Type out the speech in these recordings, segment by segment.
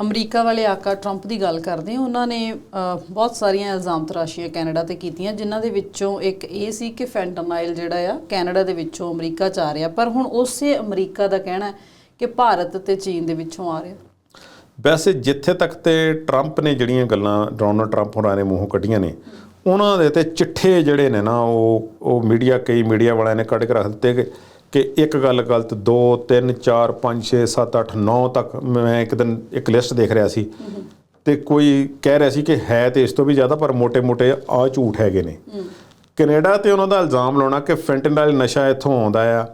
America ਵਾਲੇ ਆਕਾ Trump ਦੀ ਗੱਲ ਕਰਦੇ ਹਾਂ, ਉਹਨਾਂ ਨੇ ਬਹੁਤ ਸਾਰੀਆਂ ਇਲਜ਼ਾਮ ਤਰਾਸ਼ੀਆਂ ਕੈਨੇਡਾ ਤੇ ਕੀਤੀਆਂ, ਜਿਨ੍ਹਾਂ ਦੇ ਵਿੱਚੋਂ ਇੱਕ ਇਹ ਸੀ ਕਿ ਫੈਂਟਨਾਈਲ ਜਿਹੜਾ ਆ, ਕੈਨੇਡਾ ਦੇ ਵਿੱਚੋਂ ਅਮਰੀਕਾ ਚ ਆ ਰਿਹਾ। ਪਰ ਹੁਣ ਉਸੇ ਅਮਰੀਕਾ ਦਾ ਕਹਿਣਾ ਕਿ ਭਾਰਤ ਤੇ ਚੀਨ ਦੇ ਵਿੱਚੋਂ ਆ ਰਿਹਾ। ਵੈਸੇ ਜਿੱਥੇ ਤੱਕ ਤੇ ਟਰੰਪ ਨੇ ਜਿਹੜੀਆਂ ਗੱਲਾਂ ਡੋਨਲਡ ਟਰੰਪ ਹੋਰਾਂ ਨੇ ਮੂੰਹੋਂ ਕੱਢੀਆਂ ਨੇ, ਉਹਨਾਂ ਦੇ ਤੇ ਚਿੱਠੇ ਜਿਹੜੇ ਨੇ ਨਾ, ਉਹ ਉਹ ਮੀਡੀਆ, ਕਈ ਮੀਡੀਆ ਵਾਲਿਆਂ ਨੇ ਕੱਢ ਕੇ ਰੱਖ ਦਿੱਤੇ ਕਿ ਕਿ ਇੱਕ ਗੱਲ ਗਲਤ 2 3 4 5 6 7 8 9 ਤੱਕ ਮੈਂ ਇੱਕ ਦਿਨ ਇੱਕ ਲਿਸਟ ਦੇਖ ਰਿਹਾ ਸੀ। ਤੇ ਕੋਈ ਕਹਿ ਰਿਹਾ ਸੀ ਕਿ ਹੈ ਤੇ ਇਸ ਤੋਂ ਵੀ ਜ਼ਿਆਦਾ ਪਰ ਮੋٹے-ਮੋٹے ਆ ਝੂਠ ਹੈਗੇ ਨੇ। ਕੈਨੇਡਾ ਤੇ ਉਹਨਾਂ ਦਾ ਇਲਜ਼ਾਮ ਲਾਉਣਾ ਕਿ ਫੈਂਟਨਲ ਨਸ਼ਾ ਇੱਥੋਂ ਆਉਂਦਾ ਆ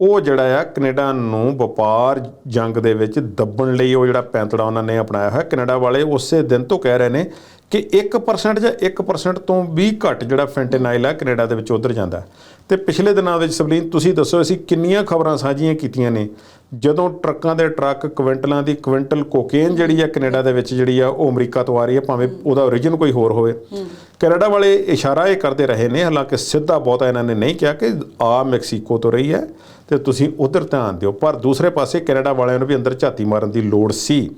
ਉਹ ਜਿਹੜਾ ਆ ਕੈਨੇਡਾ ਨੂੰ ਵਪਾਰ ਜੰਗ ਦੇ ਵਿੱਚ ਦੱਬਣ ਲਈ ਉਹ ਜਿਹੜਾ ਪੈਂਤੜਾ ਉਹਨਾਂ ਨੇ ਅਪਣਾਇਆ ਹੋਇਆ ਕੈਨੇਡਾ ਵਾਲੇ ਉਸੇ ਦਿਨ ਤੋਂ ਕਹਿ ਰਹੇ ਨੇ ਕਿ 1% ਜਾਂ 1% ਤੋਂ ਵੀ ਘੱਟ ਜਿਹੜਾ ਫੈਂਟਨਾਈਲ ਆ ਕੈਨੇਡਾ ਦੇ ਵਿੱਚ ਉਧਰ ਜਾਂਦਾ। ਤੇ ਪਿਛਲੇ ਦਿਨਾਂ ਵਿੱਚ ਸਬਲੀਨ ਤੁਸੀਂ ਦੱਸੋ ਅਸੀਂ ਕਿੰਨੀਆਂ ਖਬਰਾਂ ਸਾਂਝੀਆਂ ਕੀਤੀਆਂ ਨੇ? ਜਦੋਂ ਟਰੱਕਾਂ ਦੇ ਟਰੱਕ ਕੁਇੰਟਲਾਂ ਦੀ ਕੁਇੰਟਲ ਕੋਕੇਨ ਜਿਹੜੀ ਆ ਕੈਨੇਡਾ ਦੇ ਵਿੱਚ ਜਿਹੜੀ ਆ ਉਹ ਅਮਰੀਕਾ ਤੋਂ ਆ ਰਹੀ ਹੈ ਭਾਵੇਂ ਉਹਦਾ origin ਕੋਈ ਹੋਰ ਹੋਵੇ। ਕੈਨੇਡਾ ਵਾਲੇ ਇਸ਼ਾਰਾ ਇਹ ਕਰਦੇ ਰਹੇ ਨੇ ਹਾਲਾਂਕਿ ਸਿੱਧਾ ਬਹੁਤਾ ਇਹਨਾਂ ਨੇ ਨਹੀਂ ਕਿਹਾ ਕਿ ਆ ਮੈਕਸੀਕੋ ਤੋਂ ਰਹੀ ਹੈ ਤੇ ਤੁਸੀਂ ਉਧਰ ਧਿਆਨ ਦਿਓ। ਪਰ ਦੂਸਰੇ ਪਾਸੇ ਕੈਨੇਡਾ ਵਾਲਿਆਂ ਨੂੰ ਵੀ ਅੰਦਰ ਝਾਤੀ ਮਾਰਨ ਦੀ ਲੋੜ ਸੀ।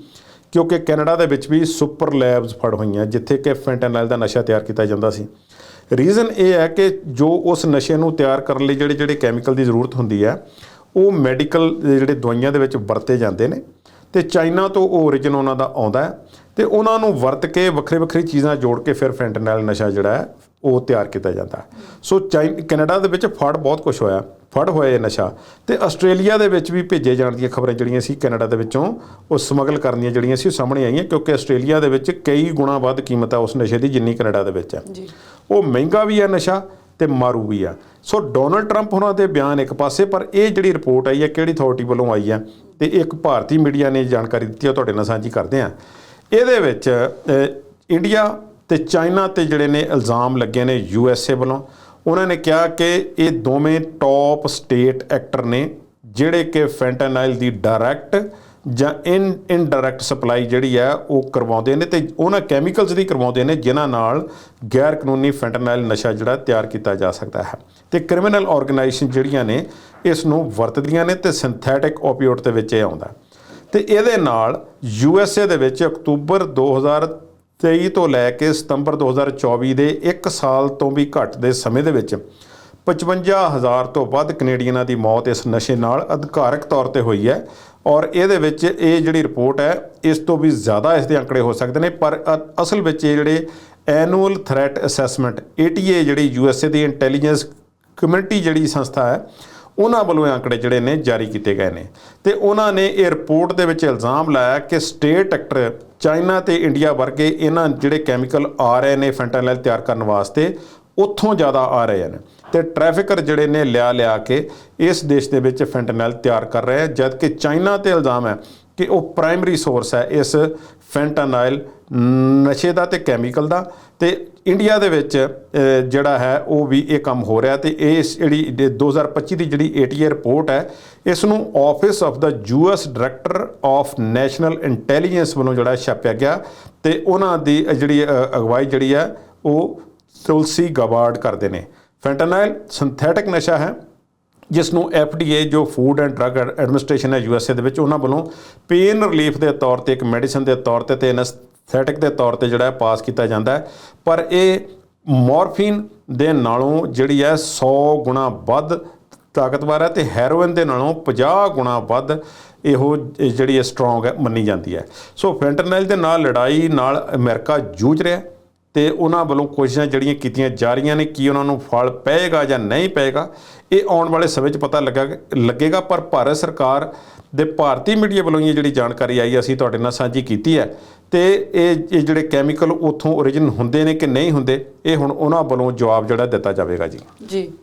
ਕਿਉਂਕਿ ਕੈਨੇਡਾ ਦੇ ਵਿੱਚ ਵੀ ਸੁਪਰ ਲੈਬਸ ਫੜ ਹੋਈਆਂ, ਜਿੱਥੇ ਕਿ ਫੈਂਟਨਲ ਦਾ ਨਸ਼ਾ ਤਿਆਰ ਕੀਤਾ ਜਾਂਦਾ ਸੀ। ਰੀਜ਼ਨ ਇਹ ਹੈ ਕਿ ਜੋ ਉਸ ਨਸ਼ੇ ਨੂੰ ਤਿਆਰ ਕਰਨ ਲਈ ਜਿਹੜੇ ਜਿਹੜੇ ਕੈਮੀਕਲ ਦੀ ਜ਼ਰੂਰਤ ਹੁੰਦੀ ਹੈ, ਉਹ ਮੈਡੀਕਲ ਜਿਹੜੇ ਦਵਾਈਆਂ ਦੇ ਵਿੱਚ ਵਰਤੇ ਜਾਂਦੇ ਨੇ। ਤੇ ਚਾਈਨਾ ਤੋਂ ਉਹ origin ਉਹਨਾਂ ਦਾ ਆਉਂਦਾ ਹੈ ਤੇ ਉਹਨਾਂ ਨੂੰ ਵਰਤ ਕੇ ਵੱਖਰੇ ਵੱਖਰੀ ਚੀਜ਼ਾਂ ਜੋੜ ਕੇ ਫਿਰ ਫੈਂਟਨਲ ਨਸ਼ਾ ਜਿਹੜਾ ਹੈ, ਉਹ ਤਿਆਰ ਕੀਤਾ ਜਾਂਦਾ ਸੋ ਚਾਈਨ ਕੈਨੇਡਾ ਦੇ ਵਿੱਚ ਫੜ ਬਹੁਤ ਕੁਝ ਹੋਇਆ। ਫੜ ਇਹ ਨਸ਼ਾ। ਤੇ ਆਸਟ੍ਰੇਲੀਆ ਦੇ ਵਿੱਚ ਵੀ ਭੇਜੇ ਜਾਣ ਦੀਆਂ ਖਬਰਾਂ ਜਿਹੜੀਆਂ ਸੀ ਕੈਨੇਡਾ ਦੇ ਵਿੱਚੋਂ ਉਹ ਸਮਗਲ ਕਰਨ ਦੀਆਂ ਜਿਹੜੀਆਂ ਸੀ ਉਹ ਸਾਹਮਣੇ ਆਈਆਂ ਕਿਉਂਕਿ ਆਸਟ੍ਰੇਲੀਆ ਦੇ ਵਿੱਚ ਕਈ ਗੁਣਾ ਵੱਧ ਕੀਮਤ ਹੈ ਉਸ ਨਸ਼ੇ ਦੀ ਜਿੰਨੀ ਕੈਨੇਡਾ ਦੇ ਵਿੱਚ ਹੈ ਜੀ। ਉਹ ਮਹਿੰਗਾ ਵੀ ਹੈ ਨਸ਼ਾ ਤੇ ਮਾਰੂ ਵੀ ਆ। ਸੋ ਡੋਨਲਡ ਟਰੰਪ ਉਹਨਾਂ ਦੇ ਬਿਆਨ ਇੱਕ ਪਾਸੇ ਪਰ ਇਹ ਜਿਹੜੀ ਰਿਪੋਰਟ ਆਈ ਹੈ ਕਿਹੜੀ ਅਥਾਰਟੀ ਵੱਲੋਂ ਆਈ ਹੈ ਤੇ ਇੱਕ ਭਾਰਤੀ ਮੀਡੀਆ ਨੇ ਜਾਣਕਾਰੀ ਦਿੱਤੀ ਹੈ ਤੁਹਾਡੇ ਨਾਲ ਸਾਂਝੀ ਕਰਦੇ ਆ ਇਹਦੇ ਵਿੱਚ ਇੰਡੀਆ ਤੇ ਚਾਈਨਾ ਤੇ ਜਿਹੜੇ ਨੇ ਇਲਜ਼ਾਮ ਲੱਗੇ ਨੇ ਯੂ ਐਸ ਏ ਵੱਲੋਂ। ਉਹਨਾਂ ਨੇ ਕਿਹਾ ਕਿ ਇਹ ਦੋਵੇਂ ਟੌਪ ਸਟੇਟ ਐਕਟਰ ਨੇ, ਜਿਹੜੇ ਕਿ ਫੈਂਟਨਾਈਲ ਦੀ ਡਾਇਰੈਕਟ ਜਾਂ ਇਨ ਇਨਡਾਇਰੈਕਟ ਸਪਲਾਈ ਜਿਹੜੀ ਹੈ ਉਹ ਕਰਵਾਉਂਦੇ ਨੇ ਤੇ ਉਹਨਾਂ ਕੈਮੀਕਲਸ ਦੀ ਕਰਵਾਉਂਦੇ ਨੇ, ਜਿਨ੍ਹਾਂ ਨਾਲ ਗੈਰ ਕਾਨੂੰਨੀ ਫੈਂਟਨਾਈਲ ਨਸ਼ਾ ਜਿਹੜਾ ਤਿਆਰ ਕੀਤਾ ਜਾ ਸਕਦਾ ਹੈ। ਤੇ ਕ੍ਰਿਮੀਨਲ ਆਰਗੇਨਾਈਜੇਸ਼ਨ ਜਿਹੜੀਆਂ ਨੇ, ਇਸ ਨੂੰ ਵਰਤਦੀਆਂ ਨੇ ਤੇ ਸਿੰਥੈਟਿਕ ਓਪੀਓਡ ਦੇ ਵਿੱਚ ਇਹ ਆਉਂਦਾ ਤੇ ਇਹਦੇ ਨਾਲ ਯੂ ਐਸ ਏ ਦੇ ਵਿੱਚ ਅਕਤੂਬਰ 2023 ਤੋਂ ਲੈ ਕੇ ਸਤੰਬਰ 2024 ਦੇ 1 ਸਾਲ ਤੋਂ ਵੀ ਘੱਟ ਦੇ ਸਮੇਂ ਦੇ ਵਿੱਚ 55000 ਤੋਂ ਵੱਧ ਕੈਨੇਡੀਅਨਾਂ ਦੀ ਮੌਤ ਇਸ ਨਸ਼ੇ ਨਾਲ ਅਧਿਕਾਰਕ ਤੌਰ ਤੇ ਹੋਈ ਹੈ ਔਰ ਇਹਦੇ ਵਿੱਚ ਇਹ ਜਿਹੜੀ ਰਿਪੋਰਟ ਹੈ, ਇਸ ਤੋਂ ਵੀ ਜ਼ਿਆਦਾ ਇਸ ਦੇ ਅੰਕੜੇ ਹੋ ਸਕਦੇ ਨੇ, ਪਰ ਅਸਲ ਵਿੱਚ ਇਹ ਜਿਹੜੇ ਐਨੂਅਲ ਥ੍ਰੈਟ ਅਸੈਸਮੈਂਟ ATA ਜਿਹੜੀ ਯੂਐਸਏ ਦੀ ਇੰਟੈਲੀਜੈਂਸ ਕਮਿਊਨਿਟੀ ਜਿਹੜੀ ਸੰਸਥਾ ਹੈ ਉਹਨਾਂ ਵੱਲੋਂ ਇਹ ਅੰਕੜੇ ਜਿਹੜੇ ਨੇ ਜਾਰੀ ਕੀਤੇ ਗਏ ਨੇ। ਤੇ ਉਹਨਾਂ ਨੇ ਇਹ ਰਿਪੋਰਟ ਦੇ ਵਿੱਚ ਇਲਜ਼ਾਮ ਲਾਇਆ ਕਿ ਸਟੇਟ ਐਕਟਰ ਚਾਈਨਾ ਤੇ ਇੰਡੀਆ ਵਰਗੇ ਇਹਨਾਂ ਜਿਹੜੇ ਕੈਮੀਕਲ ਆ ਰਹੇ ਨੇ ਫੈਂਟਾਨਲ ਤਿਆਰ ਕਰਨ ਵਾਸਤੇ, ਉੱਥੋਂ ਜ਼ਿਆਦਾ ਆ ਰਹੇ ਹਨ ਤੇ ਟ੍ਰੈਫਿਕਰ ਜਿਹੜੇ ਨੇ ਲਿਆ ਲਿਆ ਕੇ ਇਸ ਦੇਸ਼ ਦੇ ਵਿੱਚ ਫੈਂਟਾਨਲ ਤਿਆਰ ਕਰ ਰਹੇ ਆ ਜਦ ਕਿ ਚਾਈਨਾ ਤੇ ਇਲਜ਼ਾਮ ਹੈ ਕਿ ਉਹ ਪ੍ਰਾਇਮਰੀ ਸੋਰਸ ਹੈ ਇਸ ਫੈਂਟਾਨਾਈਲ ਨਸ਼ੇ ਦਾ ਤੇ ਕੈਮੀਕਲ ਦਾ ਤੇ ਇੰਡੀਆ ਦੇ ਵਿੱਚ ਜਿਹੜਾ ਹੈ, ਉਹ ਵੀ ਇਹ ਕੰਮ ਹੋ ਰਿਹਾ ਤੇ ਇਸ ਜਿਹੜੀ ਦੇ 2025 ਦੀ ਜਿਹੜੀ ATA ਰਿਪੋਰਟ ਹੈ, ਇਸ ਨੂੰ office of the US director of national intelligence ਵੱਲੋਂ ਜਿਹੜਾ ਛਾਪਿਆ ਗਿਆ ਤੇ ਉਹਨਾਂ ਦੀ ਜਿਹੜੀ ਅਗਵਾਈ ਜਿਹੜੀ ਹੈ, ਉਹ ਤੁਲਸੀ ਗਵਾਰਡ ਕਰਦੇ ਨੇ। ਫੈਂਟਾਨਾਈਲ ਸਿੰਥੈਟਿਕ ਨਸ਼ਾ ਹੈ, ਜਿਸ ਨੂੰ FDA ਜੋ ਫੂਡ ਐਂਡ ਡਰੱਗ ਐਡਮਿਨਿਸਟ੍ਰੇਸ਼ਨ ਹੈ ਯੂਐਸਏ ਦੇ ਵਿੱਚ, ਉਹਨਾਂ ਵੱਲੋਂ ਪੇਨ ਰਿਲੀਫ ਦੇ ਤੌਰ ਤੇ, ਇੱਕ ਮੈਡੀਸਨ ਦੇ ਤੌਰ ਤੇ ਤੇ ਸੈਟਿਕ ਦੇ ਤੌਰ ਤੇ ਜਿਹੜਾ ਹੈ ਪਾਸ ਕੀਤਾ ਜਾਂਦਾ ਹੈ। ਪਰ ਇਹ ਮੋਰਫਿਨ ਦੇ ਨਾਲੋਂ ਜਿਹੜੀ ਹੈ 100 ਗੁਣਾ ਵੱਧ ਤਾਕਤਵਰ ਹੈ ਤੇ ਹੈਰੋਇਨ ਦੇ ਨਾਲੋਂ 50 ਗੁਣਾ ਵੱਧ ਇਹੋ ਜਿਹੜੀ ਹੈ ਸਟਰੋਂਗ ਹੈ ਮੰਨੀ ਜਾਂਦੀ ਹੈ। ਸੋ ਫੈਂਟਨਲ ਦੇ ਨਾਲ ਲੜਾਈ ਨਾਲ ਅਮਰੀਕਾ ਜੂਝ ਰਿਹਾ ਹੈ। ਤੇ ਉਹਨਾਂ ਵੱਲੋਂ ਕੋਸ਼ਿਸ਼ਾਂ ਜਿਹੜੀਆਂ ਕੀਤੀਆਂ ਜਾ ਰਹੀਆਂ ਨੇ, ਕੀ ਉਹਨਾਂ ਨੂੰ ਫਲ ਪਏਗਾ ਜਾਂ ਨਹੀਂ ਪਏਗਾ, ਇਹ ਆਉਣ ਵਾਲੇ ਸਮੇਂ 'ਚ ਪਤਾ ਲੱਗਾ ਲੱਗੇਗਾ, ਪਰ ਭਾਰਤ ਸਰਕਾਰ ਦੇ ਭਾਰਤੀ ਮੀਡੀਆ ਵੱਲੋਂ ਇਹ ਜਿਹੜੀ ਜਾਣਕਾਰੀ ਆਈ, ਅਸੀਂ ਤੁਹਾਡੇ ਨਾਲ ਸਾਂਝੀ ਕੀਤੀ ਹੈ। ਤੇ ਇਹ ਇਹ ਜਿਹੜੇ ਕੈਮੀਕਲ ਉਥੋਂ origin ਹੁੰਦੇ ਨੇ ਕਿ ਨਹੀਂ ਹੁੰਦੇ, ਇਹ ਹੁਣ ਉਹਨਾਂ ਵੱਲੋਂ ਜਵਾਬ ਜਿਹੜਾ ਦਿੱਤਾ ਜਾਵੇਗਾ ਜੀ। ਜੀ।